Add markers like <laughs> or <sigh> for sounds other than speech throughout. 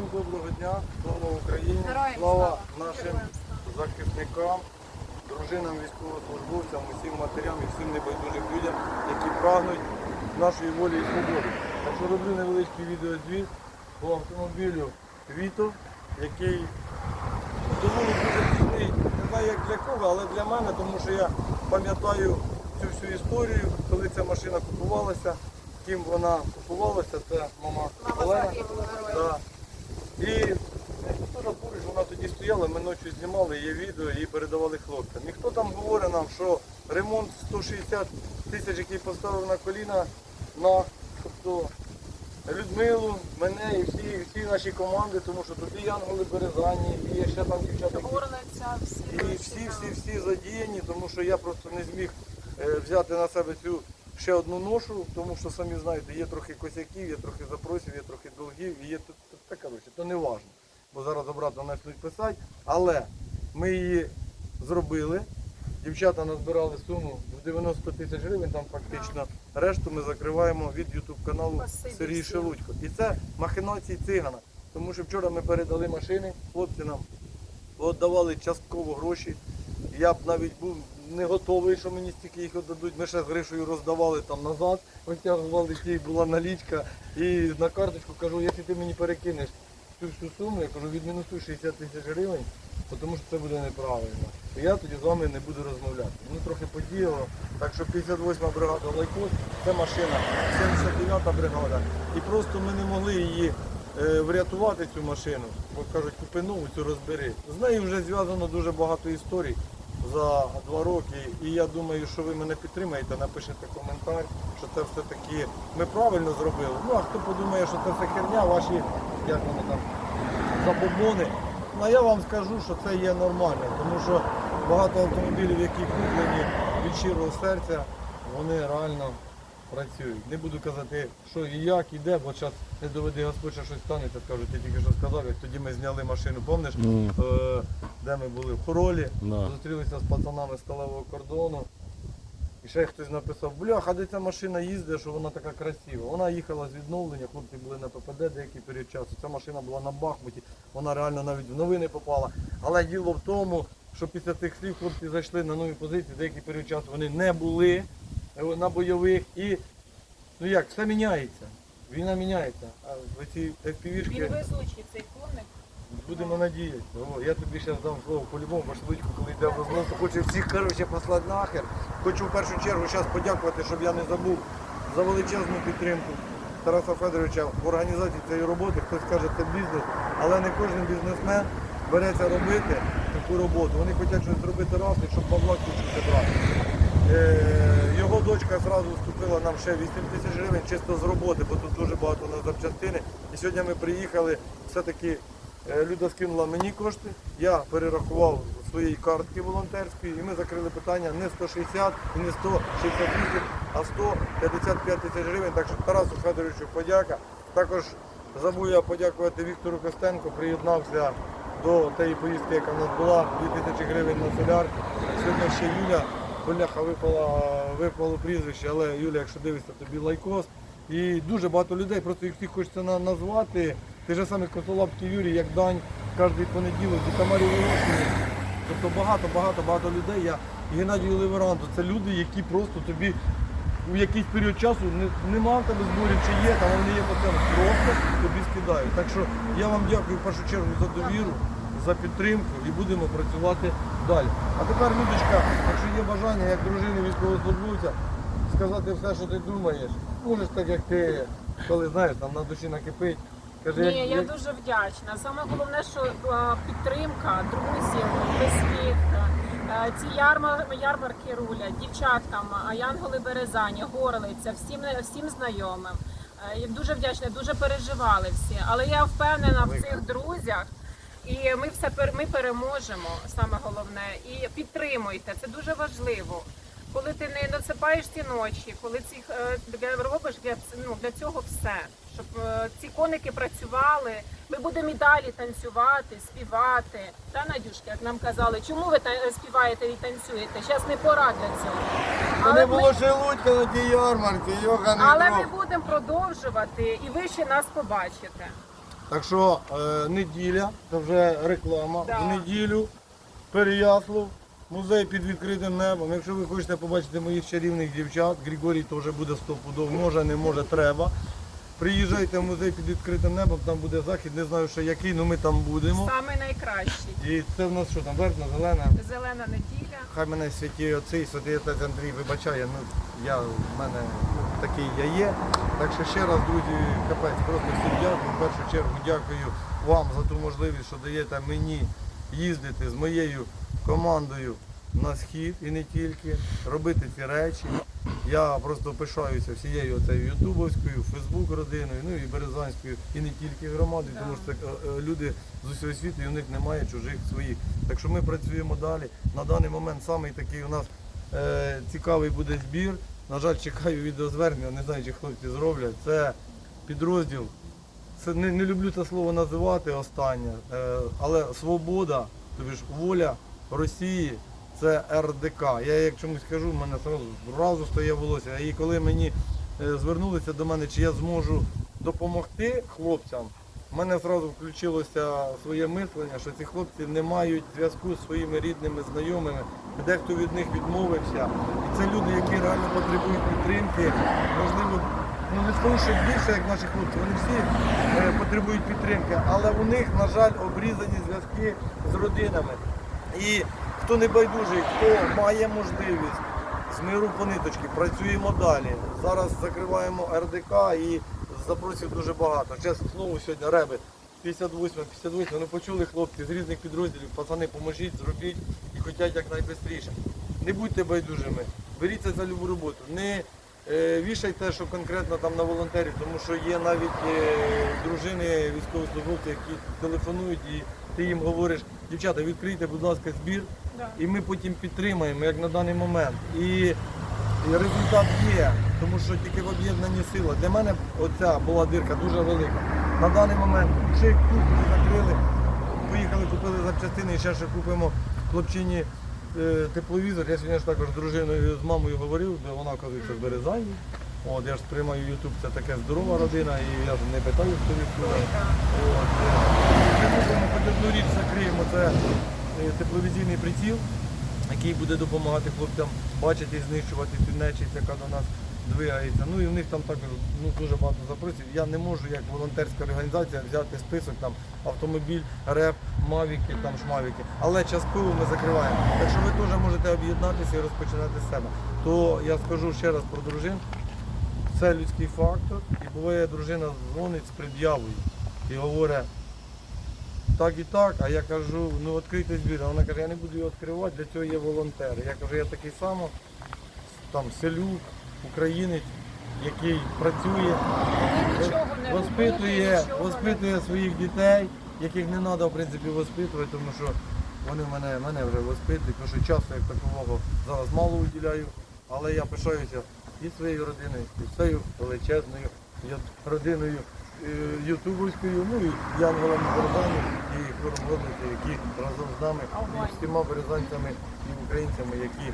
Всім доброго дня, слава Україні, Героям слава слава. нашим захисникам, дружинам, військовослужбовцям, усім матерям і всім небайдужим людям, які прагнуть нашої волі і свободи. Так що роблю невеличкий відеозвіт по автомобілю Віто, який доволі дуже цінний, не знаю як для кого, але для мене, тому що я пам'ятаю цю всю історію, коли ця машина купувалася, ким вона купувалася, це мама Мама Олена. І теж поруч вона тоді стояла, ми ночі знімали, є відео і передавали хлопцям. І хто там говорить нам, що ремонт 160 тисяч, який поставив на коліна на тобто, Людмилу, мене і всі, всі наші команди, тому що тут і Янголи Березані, і ще там дівчата. які- всі і всі-всі-всі задіяні, тому що я просто не зміг е, взяти на себе цю ще одну ношу, тому що самі знаєте, є трохи косяків, є трохи запросів, є трохи долгів, і є та коротше, то не важно. Бо зараз обратно почнуть писати. Але ми її зробили. Дівчата назбирали суму в 90 тисяч гривень, там фактично решту ми закриваємо від ютуб каналу Сергій. Шелудько. І це махінації цигана. Тому що вчора ми передали машини, хлопці нам віддавали частково гроші. Я б навіть був не готовий, що мені стільки їх віддадуть. Ми ще з Гришою роздавали там назад, витягували ті, була налічка. І на карточку кажу, якщо ти мені перекинеш цю всю суму, я кажу, відмінусуй 60 тисяч гривень, тому що це буде неправильно. І я тоді з вами не буду розмовляти. Ну трохи подіяло. Так що 58 бригада Лайкос, це машина, 79 бригада. І просто ми не могли її е, врятувати цю машину. Бо кажуть, купи нову, цю розбери. З нею вже зв'язано дуже багато історій за два роки. І я думаю, що ви мене підтримаєте, напишете коментар, що це все-таки ми правильно зробили. Ну а хто подумає, що це все херня, ваші, як воно там, забобони. Ну я вам скажу, що це є нормально, тому що багато автомобілів, які куплені від щирого серця, вони реально працюють. Не буду казати, що і як, і де, бо зараз не доведи Господь, що щось станеться, скажуть, ти тільки що сказав, як тоді ми зняли машину, пам'ятаєш, Ну. е, де ми були в хоролі, Да. зустрілися з пацанами з сталевого кордону. І ще хтось написав, бляха, де ця машина їздить, що вона така красива. Вона їхала з відновлення, хлопці були на ППД деякий період часу. Ця машина була на Бахмуті, вона реально навіть в новини попала. Але діло в тому, що після цих слів хлопці зайшли на нові позиції, деякий період часу вони не були на бойових і ну як, все міняється. Війна міняється. А в ці Він FPV-шки везучий цей коник. будемо надіятися. О, я тобі зараз дам слово по-любому, бо швидко, коли йде в розмову, хочу всіх коротше, послати нахер. Хочу в першу чергу зараз подякувати, щоб я не забув за величезну підтримку Тараса Федоровича в організації цієї роботи. Хтось каже, це бізнес, але не кожен бізнесмен береться робити таку роботу. Вони хочуть щось зробити раз, і щоб бабла кучу зібрати. Е, Його дочка зразу вступила нам ще 8 тисяч гривень чисто з роботи, бо тут дуже багато на запчастини. І сьогодні ми приїхали, все-таки е, Люда скинула мені кошти, я перерахував своєї картки волонтерської, і ми закрили питання не 160 і не 168, а 155 тисяч гривень. Так що Тарасу Федоровичу подяка. Також забув я подякувати Віктору Костенко, приєднався до тієї поїздки, яка в нас була, 2 тисячі гривень на соляр. Сьогодні ще Юля, Боляха випала, випало прізвище, але Юля, якщо дивишся, тобі лайкос. І дуже багато людей, просто їх всіх хочеться назвати. Ти ж самий Косолапський Юрій, як дань кожен понеділок, і Тамарі Волошині. Тобто багато, багато, багато людей. Я і Геннадію Леверанду. Це люди, які просто тобі у якийсь період часу не, нема в тебе зборів чи є, там вони є постійно, просто тобі скидають. Так що я вам дякую в першу чергу за довіру, за підтримку і будемо працювати далі. А тепер, Людочка, якщо є бажання, як дружини військовослужбовця, сказати все, що ти думаєш, можеш так, як ти, коли знаєш, там на душі накипить. Кажи, Ні, як, я дуже вдячна. Саме головне, що підтримка друзів, близьких, ці ярмар, ярмарки рулять, дівчаткам, а Янголи Березані, Горлиця, всім, всім знайомим. Е, дуже вдячна, дуже переживали всі. Але я впевнена в цих друзях. І ми все ми переможемо, саме головне. І підтримуйте, це дуже важливо. Коли ти не досипаєш ці ночі, коли ці е, для- робиш для, ну, для цього все, щоб е, ці коники працювали. Ми будемо і далі танцювати, співати. Та Надюшка, як нам казали, чому ви та- співаєте і танцюєте? Зараз не пора для цього. Та не ми- було шелудька на тій ярмарці, йоганий але дров. ми будемо продовжувати, і ви ще нас побачите. Так що е, неділя, це вже реклама. Да. В неділю Переяслав, музей під відкритим небом. Якщо ви хочете побачити моїх чарівних дівчат, Григорій теж буде стопудов, може, не може, треба. Приїжджайте в музей під відкритим небом, там буде захід, не знаю ще який, але ми там будемо. Саме найкращий. І це в нас що там, верхня, зелена. Зелена неділя. Хай мене святі отці і святий отець Андрій вибачає, ну я в мене такий я є. Так що ще раз, друзі, капець, просто всім дякую. В першу чергу дякую вам за ту можливість, що даєте мені їздити з моєю командою на схід і не тільки, робити ці речі. Я просто пишаюся всією оцею ютубовською, фейсбук родиною, ну і березанською, і не тільки громадою, тому що це е, е, люди з усього світу і у них немає чужих своїх. Так що ми працюємо далі. На даний момент самий такий у нас е, цікавий буде збір. На жаль, чекаю відеозвернення, не знаю, чи хлопці зроблять. Це підрозділ. Це не, не люблю це слово називати останнє, е, але свобода, тобі ж воля Росії це РДК. Я як чомусь кажу, в мене зразу, стає волосся. І коли мені е, звернулися до мене, чи я зможу допомогти хлопцям, в мене зразу включилося своє мислення, що ці хлопці не мають зв'язку з своїми рідними, знайомими. Дехто від них відмовився. І це люди, які реально потребують підтримки. Можливо, ну не скажу, що більше, як наші хлопці, вони всі е, потребують підтримки, але у них, на жаль, обрізані зв'язки з родинами. І хто не байдужий, хто має можливість з миру по ниточки, працюємо далі. Зараз закриваємо РДК і запросів дуже багато. Чесно слово, сьогодні реби 58, 58, ну почули хлопці з різних підрозділів, пацани, поможіть, зробіть і хочуть якнайшвидше. Не будьте байдужими, беріться за любу роботу. Не е, вішайте, що конкретно там на волонтерів, тому що є навіть е, дружини військовослужбовців, які телефонують і ти їм говориш, дівчата, відкрийте, будь ласка, збір. І ми потім підтримаємо, як на даний момент. І, і результат є, тому що тільки в об'єднанні сила. Для мене оця була дирка дуже велика. На даний момент тут ми закрили, поїхали, купили запчастини і ще ще купимо хлопчині е, тепловізор. Я сьогодні ж також з дружиною з мамою говорив, де вона оказується з Березані. От, я ж сприймаю YouTube, це така здорова родина, і я ж не питаю, хто відкриває. Е, Ми купимо хоч одну річ, закриємо, це тепловізійний приціл, який буде допомагати хлопцям бачити і знищувати нечисть, яка до нас двигається. Ну і в них там також ну, дуже багато запросів. Я не можу як волонтерська організація взяти список там автомобіль, реп, мавіки, там шмавіки. Але частково ми закриваємо. Так що ви теж можете об'єднатися і розпочинати з себе. То я скажу ще раз про дружин. Це людський фактор. І буває, дружина дзвонить з пред'явою і говорить, так і так, а я кажу, ну відкрийте збір. А вона каже, я не буду його відкривати, для цього є волонтери. Я кажу, я такий само, там селюк, українець, який працює, воспитує, воспитує своїх дітей, яких не треба в принципі воспитувати, тому що вони мене, мене вже воспитують, тому що часу як такового зараз мало уділяю, але я пишаюся і своєю родиною, і своєю величезною родиною ютубовською, ну і Янголом Березані і хором Родниці, які разом з нами і всіма березанцями і українцями, які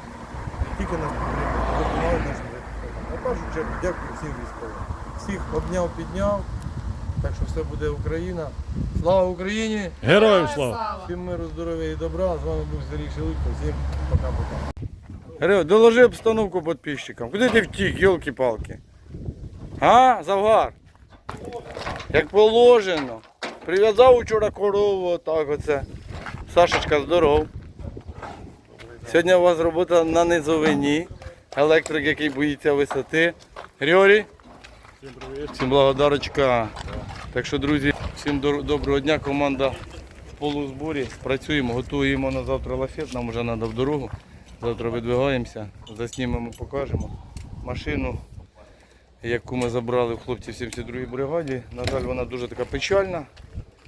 не тільки нас підтримують, а допомагають нашим захисникам. На першу чергу дякую всім військовим. Всіх обняв, підняв. Так що все буде Україна. Слава Україні! Героям слава! Всім миру, здоров'я і добра. З вами був Сергій Шелудько. Всім пока-пока. Геро, доложи обстановку підписчикам. Куди ти втік, йолки-палки? А, Завгар? Як положено. Прив'язав вчора корову, отак оце. Сашечка, здоров. Сьогодні у вас робота на низовині. Електрик, який боїться висоти. Григорій? Всім привіт. Всім благодарочка. Так що, друзі, всім доброго дня. Команда в полузборі. Працюємо, готуємо на завтра лафет. Нам вже треба в дорогу. Завтра видвигаємося, заснімемо, покажемо. Машину, яку ми забрали в хлопців 72-й бригаді. На жаль, вона дуже така печальна.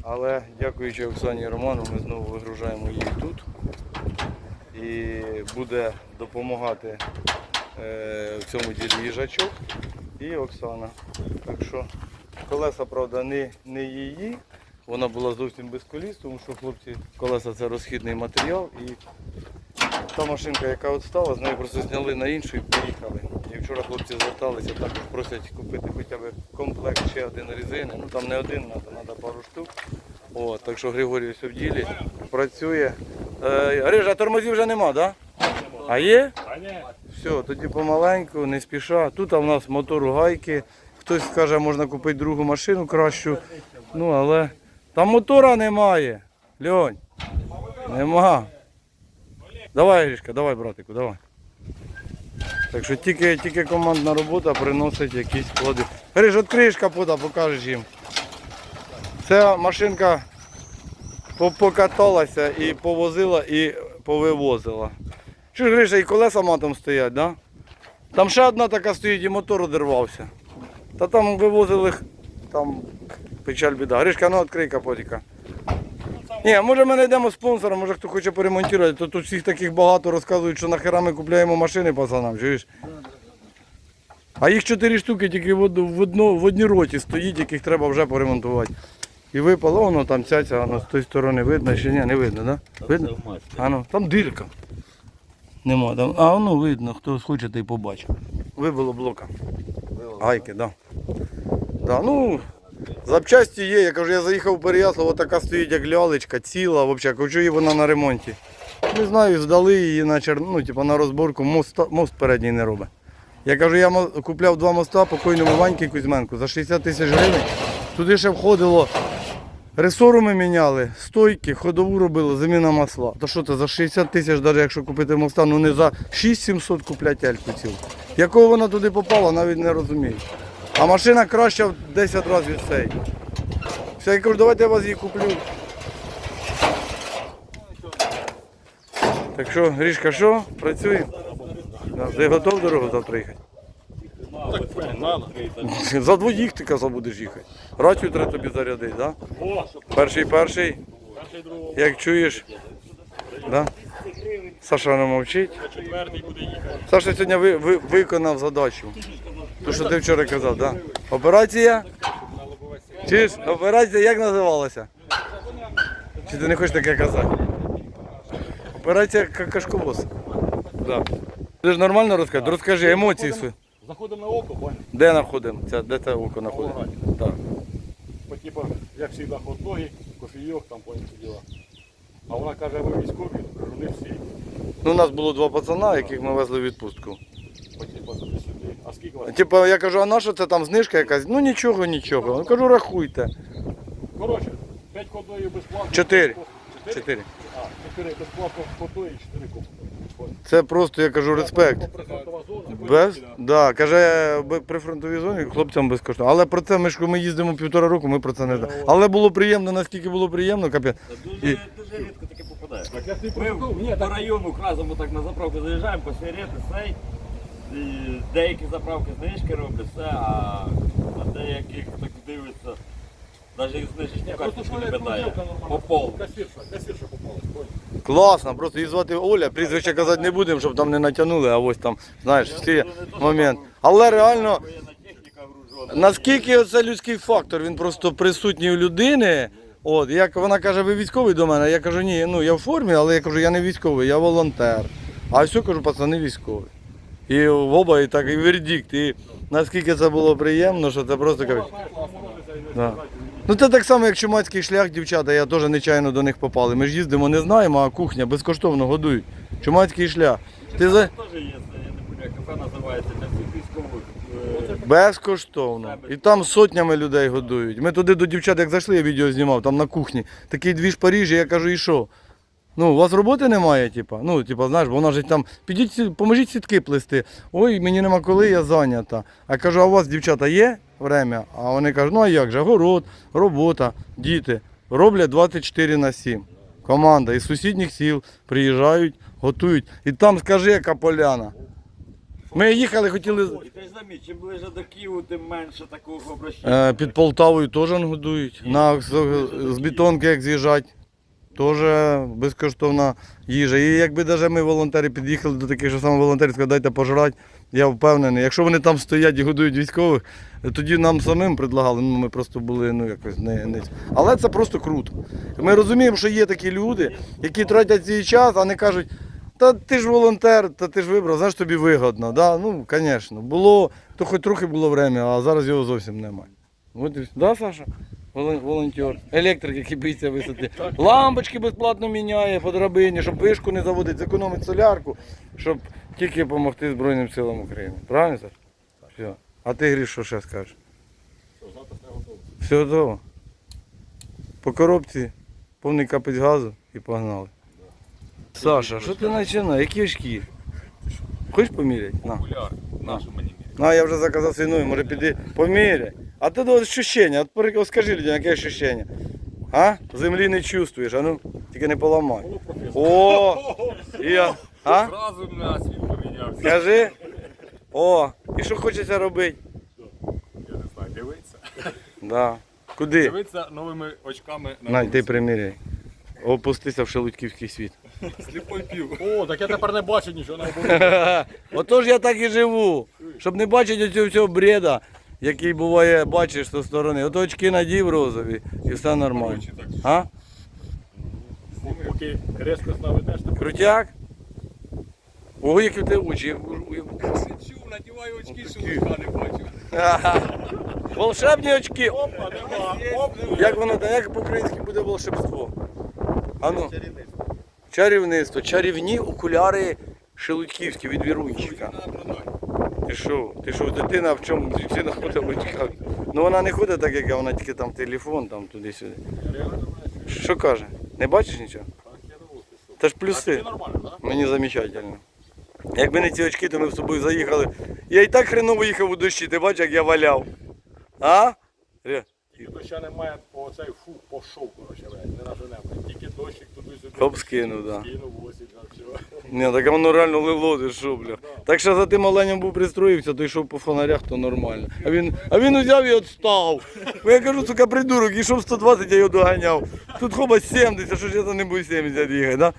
Але дякуючи Оксані і Роману, ми знову вигружаємо її тут. І буде допомагати е, в цьому ділі їжачок і Оксана. Так що колеса, правда, не, не її. Вона була зовсім без коліс, тому що хлопці колеса це розхідний матеріал. І та машинка, яка от стала, з нею просто зняли на іншу і поїхали. І вчора хлопці зверталися, також просять купити хоча б комплект ще один резини. Ну там не один треба, пару штук. От, так що Григорій все в ділі, працює. Е, Грижа, тормозів вже нема, так? Да? А є? Все, тоді помаленьку, не спіша. Тут у нас мотор у гайки. Хтось скаже, можна купити другу машину кращу. Ну, але там мотора немає. Льонь. Нема. Давай, Грішка, давай, братику, давай. Так що тільки, тільки командна робота приносить якісь плоди. Гриш, відкриєш капота, покажеш їм. Ця машинка покаталася і повозила, і повивозила. Чи ж Гриша, і колеса матом стоять, да? Там ще одна така стоїть і мотор одервався. Та там вивозили там печаль біда. Гришка, ну відкрий капотика. Ні, може ми знайдемо спонсора, може хто хоче поремонтувати, то тут всіх таких багато розказують, що нахера ми купляємо машини пацанам, чуєш? А їх чотири штуки тільки в, од- в, одно, в одній роті стоїть, яких треба вже поремонтувати. І випало, воно там цяця, воно з тої сторони видно, ще ні, не видно? Да? Видно? А ну, там дирка. Нема там. А воно видно, хто схоче, той побачить. Вибило блока. Гайки, так. Да. Да, ну, запчасті є. Я кажу, я заїхав в Переяслав, така стоїть як лялечка, ціла, взагалі, кажу, і вона на ремонті. Не знаю, здали її на чер... ну, типу, на розборку, мост, мост передній не робить. Я кажу, я купляв два моста покойному Ваньки Кузьменку за 60 тисяч гривень. Туди ще входило Ресору ми міняли, стойки, ходову робили, заміна масла. То що це за 60 тисяч, навіть якщо купити моста, ну не за 6700 купляти ельку цілу. Якого вона туди попала, навіть не розумію. А машина краща в 10 разів від цієї. Все, я кажу, давайте я вас її куплю. Так що, Грішка, що? Працюємо? Да, Ти готов дорогу завтра їхати? Так, <laughs> надо. За двоїх ти казав будеш їхати. Рацію треба тобі зарядити, так? Да? Перший перший. Як чуєш? Да? Саша не мовчить. Саша сьогодні ви, ви, виконав задачу. То, що ти вчора казав, да? Операція? Чуєш? Операція як називалася? Чи ти не хочеш таке казати? Операція Ка- Кашковоз. Да. Ти ж нормально розказати? Розкажи емоції свої. Заходимо на око, понял? Де знаходимо? Де це око знаходимо? Так. По типа, як завжди, хот-доги, кофійок, там понял ці діла. А вона каже, ви військові, не всі. Ну, у нас було два пацана, яких ми везли в відпустку. А скільки вас? Типа, я кажу, а на що це там знижка якась? Ну нічого, нічого. Я кажу, рахуйте. Коротше, 5 хот-догів безплатно. Чотири. Чотири? Чотири. А, 4 безплатно хот-доги і 4 копи. Це просто, я кажу, респект. Прифронтова зона. Без? Да, каже, б- при фронтовій зоні хлопцям безкоштовно. Але про це ми ж ми їздимо півтора року, ми про це не знаємо. Але було приємно, наскільки було приємно, капець. І- Дуже, дуже рідко таке попадає. Так я тобі Ми. Ні, по так району разом так на заправку заїжджаємо, по сигарети, сей. Деякі заправки знижки роблять, все, а на деяких так дивиться. Навіть знижечну карточку не питає. кружелка По нормальна. полу. Касірша, касірша попалась, понял? Класно, просто її звати Оля, прізвище казати не будемо, щоб там не натягнули, а ось там, знаєш, всі момент. Але реально. Наскільки це людський фактор, він просто присутній у людини. От, як вона каже, ви військовий до мене, я кажу, ні, ну я в формі, але я кажу, я не військовий, я волонтер. А все кажу, пацани військові. І в оба і так, і вердикт. І наскільки це було приємно, що це просто кажуть. Да. Ну це так само, як чумацький шлях, дівчата, я теж нечайно до них попали. Ми ж їздимо, не знаємо, а кухня безкоштовно годують. Чумацький шлях. Ти за... Теж є, я не буду, кафе називається, для всіх військових. Е, Безкоштовно. І там сотнями людей годують. Ми туди до дівчат, як зайшли, я відео знімав, там на кухні. Такий двіж Парижі, я кажу, і що? Ну, у вас роботи немає, типа. Ну, типа, знаєш, бо вона ж там, підіть, поможіть сітки плести. Ой, мені нема коли, я зайнята. А я кажу, а у вас, дівчата, є время? А вони кажуть, ну а як же, город, робота, діти. Роблять 24 на 7. Команда із сусідніх сіл приїжджають, готують. І там скажи, яка поляна. Ми їхали, хотіли. Ти ж заміть, чим ближе до Києва, тим менше такого обращення. Е, Під Полтавою теж годують. На, з, з бетонки як з'їжджать. Теж безкоштовна їжа. І якби навіть ми волонтери під'їхали до таких же самих волонтерів, сказали, дайте пожрати, я впевнений. Якщо вони там стоять і годують військових, тоді нам самим предлагали, ну ми просто були ну, якось не, не. Але це просто круто. Ми розуміємо, що є такі люди, які тратять свій час, а не кажуть, та ти ж волонтер, та ти ж вибрав, знаєш, тобі вигодно. Да? Ну, звісно, було, то хоч трохи було время, а зараз його зовсім немає. От. Да, Саша? Волон- волонтер, електрик, який боїться висоти. <laughs> Лампочки безплатно міняє по драбині, щоб вишку не заводити, зекономить солярку, щоб тільки допомогти Збройним силам України. Правильно, Саш? Все. А ти Гріш, що ще скажеш? Все готово. Все готово. По коробці, повний капець газу і погнали. Саша, що ти починаєш? Які очки? Хочеш поміряти? На. Нашу мені. Ну, я вже заказав свиную, може піди поміряй. А ти до ощущення, от пори- скажи людям, яке ощущення? А? Землі не чувствуєш, а ну, тільки не поламай. О! І я. А? Зразу на світ помінявся. Кажи. О, і що хочеться робити? Я не знаю, дивиться. Да. Куди? Дивиться новими очками на На, йди вулицю. приміряй. Опустися в шелудьківський світ. Сліпой пів. О, так я тепер не бачу нічого на обороні. <laughs> Отож я так і живу. Щоб не бачити оцього всього бреда, який буває, бачиш зі сторони. Ото очки надів розові і все нормально. А? Поки резко наведеш, то Крутяк? Ого, які в тебе очі. сичу, надіваю очки, що лиха не бачу. <laughs> Волшебні очки. Опа, нема. Оп, Як воно там, як по-українськи буде волшебство? Ану. Чарівництво. Чарівні окуляри шелудьківські від вірунчика. Ти що? Ти що, дитина в чому? Дитина ходить в очках. Ну вона не ходить так, як я, вона тільки там телефон, там туди-сюди. Що каже? Не бачиш нічого? Це ж плюси. Мені замечательно. Якби не ці очки, то ми б з тобою заїхали. Я і так хреново їхав у дощі, ти бачиш, як я валяв. А? Тільки доща немає, по цей фу, пошов, коротше, блядь, не наженемо. Тільки дощик туди-сюди. Хоп, скинув, да. Скинув, ось. Ні, так воно реально лило, ти що, бля. Так що за тим оленем був пристроївся, то йшов по фонарях, то нормально. А він, а він узяв і відстав. Бо я кажу, сука, придурок, ішов 120, я його доганяв. Тут хоба 70, що ж я за не буду 70 їхати, да?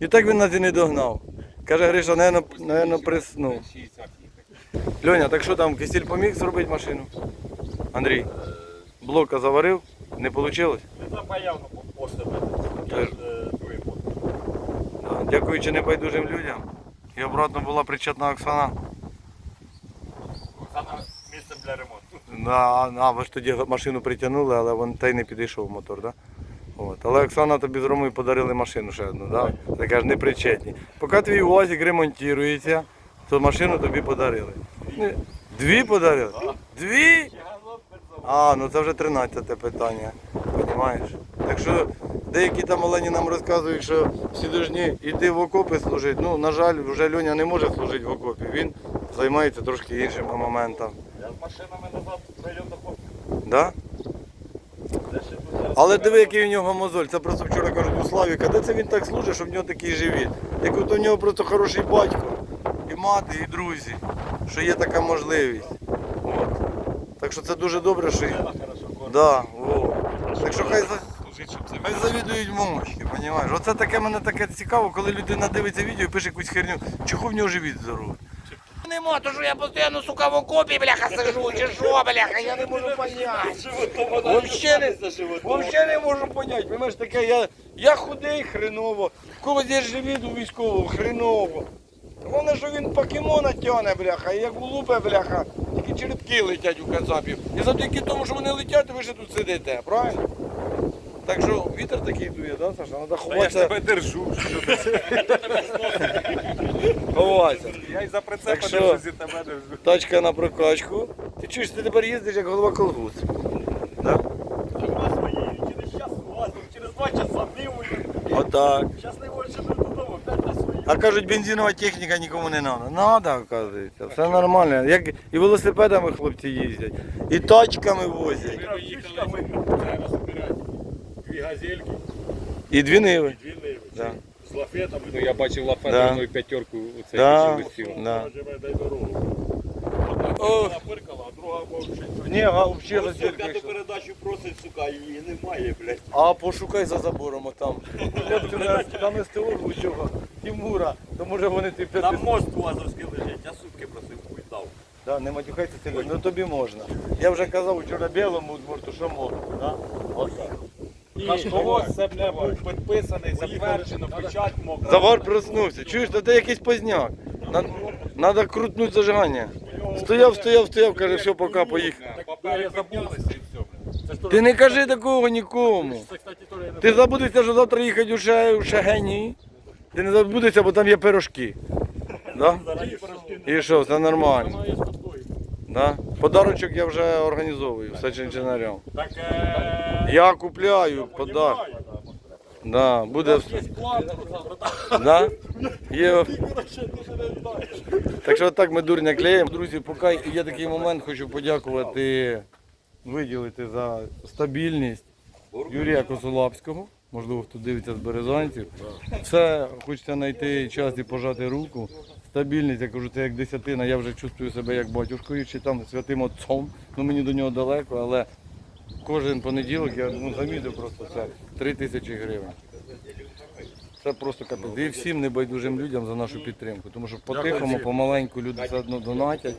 І так він нас і не догнав. Каже, Гриша, наверно, приснув. Льоня, так що там, кисіль поміг зробити машину? Андрій, блока заварив, не вийшло? Не запаяв на постель. Я Теж. ж е, другий пост. Да, Дякуючи небайдужим людям. І обратно була причетна Оксана. Саме місце для ремонту. Да, а ви ж тоді машину притягнули, але вон та й не підійшов мотор, да? От. Але Оксана тобі з Ромою подарили машину ще одну, да? Ти кажеш, не причетні. Поки твій УАЗик ремонтується, то машину тобі подарили. Дві подарили? Дві? А, ну це вже 13 питання. Понімаєш? Так що деякі там олені нам розказують, що всі повинні йти в окопи служити. Ну, на жаль, вже Льоня не може служити в окопі. Він займається трошки іншими моментами. Я з машинами назад в район до. Да? Тут Але диви, який у нього мозоль. Це просто вчора кажуть у Славіка, де це він так служить, що в нього такий живіт. Як от у нього просто хороший батько, і мати, і друзі, що є така можливість. От. Так що це дуже добре, що. Да. Так що хай, за... хай завідують мощі, розумієш? Оце таке мене таке цікаво, коли людина дивиться відео і пише якусь херню, чого в нього живіт здоровий. Нема, то що я постійно, сука, в окопі, бляха, сижу, чи що, бляха, я не можу поняти. Вообще не, вообще не можу поняти. Понимаєш, таке, я, я худий хреново, в когось є живіт у військового хреново. Головне, що він покемона тягне, бляха, і як улупе, бляха, тільки черепки летять у кацапів. І завдяки тому, що вони летять, ви ще тут сидите, правильно? Так що вітер такий дує, да, Саша? Треба Я ж ховатися. тебе держу. ховатися. Я і за Так прицепа що? держусь і тебе держу. Тачка на прокачку. Ти чуєш, ти тепер їздиш як голова колгуз. Да? Через час лазом, через два часа нивою. Отак. Зараз не додому, на свої. А кажуть, бензинова техніка нікому не треба. Надо, оказується. Все нормально. Як і велосипедами хлопці їздять, і тачками возять, Ми зараз газельки, і дві ниви. дві ниви. Да. З лафетами. Ну, я бачив Да. лафетовну п'ятерку у цей Да. да. Да. Дай дорогу. Одна Ох. напиркала, а друга мовчить. Ні, а взагалі Ось п'яту передачу просить, сука, її немає, блядь. А пошукай за забором отам. <laughs> Там СТО у цього Тимура, то може вони ти Там мост вазовський лежить, я сутки просив, хуй дав. Да, не сильно, ну тобі можна. Я вже казав вчора білому двору, що можна. Да? Отак. Кашковоз це бля, був підписаний, затверджено, печать мокра. Завар проснувся. Чуєш, та це якийсь поздняк. Надо крутнути зажигання. Стояв, стояв, стояв, каже, все, пока, поїхав. Папери забулися і все. Це Це ж теж- Ти не кажи такого нікому. Це, кстати, теж я не Ти забудешся, що завтра їхати у, Ше... у Шегені. Ти не забудешся, бо там є пирожки. Да? І що, все нормально. Спокою. Да? Подарочок я вже організовую все чинчинарям. Так, е... Я купляю подарок. Да, буде. Є план. Да? Є... Так що так ми дурня клеїмо. Друзі, поки є такий момент, хочу подякувати, виділити за стабільність Юрія Косолапського. Можливо, хто дивиться з березанців. Це хочеться знайти час і пожати руку. Стабільність, я кажу, це як десятина. Я вже чувствую себе як батюшкою чи там святим отцом. Ну мені до нього далеко, але кожен понеділок я ну, замітив просто це 3 тисячі гривень. Це просто капець. І всім небайдужим людям за нашу підтримку. Тому що по-тихому, помаленьку люди все одно донатять.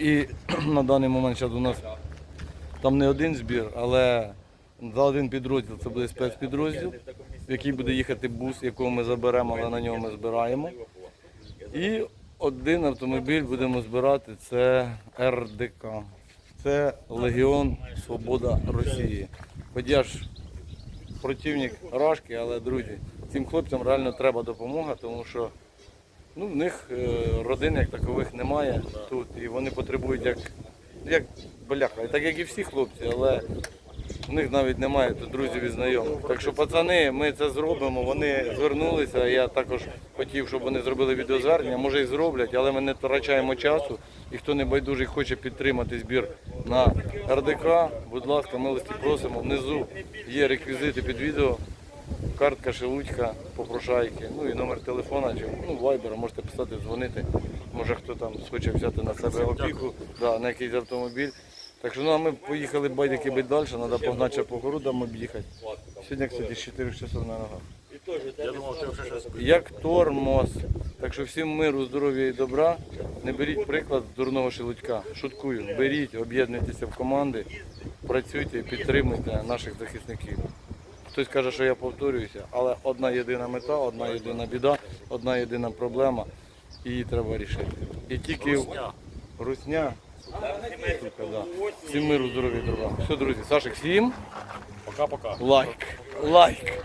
І <clears throat> на даний момент зараз у нас там не один збір, але за один підрозділ це буде спецпідрозділ, в який буде їхати бус, якого ми заберемо, але на нього ми збираємо. І один автомобіль будемо збирати це РДК. Це Легіон Свобода Росії. Хоч противник Рашки, але друзі, цим хлопцям реально треба допомога, тому що ну, в них е, родин як такових немає тут. І вони потребують як, як бляха, так як і всі хлопці, але в них навіть немає тут друзів і знайомих. Так що, пацани, ми це зробимо. Вони звернулися. Я також хотів, щоб вони зробили відеозвернення. Може і зроблять, але ми не втрачаємо часу. І хто не байдужий хоче підтримати збір на РДК, будь ласка, милості просимо. Внизу є реквізити під відео. Картка, шелудька, попрошайки, ну і номер телефона, чи ну, вайбера, можете писати, дзвонити. Може хто там схоче взяти на себе опіку, да, на якийсь автомобіль. Так що ну а ми поїхали байдики бить далі, треба погнати ще по городам об'їхати. Сьогодні, кстати, 4 часов на ногах. Я думав, ти щось Як тормоз. Так що всім миру, здоров'я і добра. Не беріть приклад з дурного шелудька. Шуткую, беріть, об'єднуйтеся в команди, працюйте, підтримуйте наших захисників. Хтось каже, що я повторююся, але одна єдина мета, одна єдина біда, одна єдина проблема. Її треба рішити. І тільки Русня. Всім миру, здоров'я друга. Все, друзі, Сашик, всім Пока-пока. лайк. Лайк.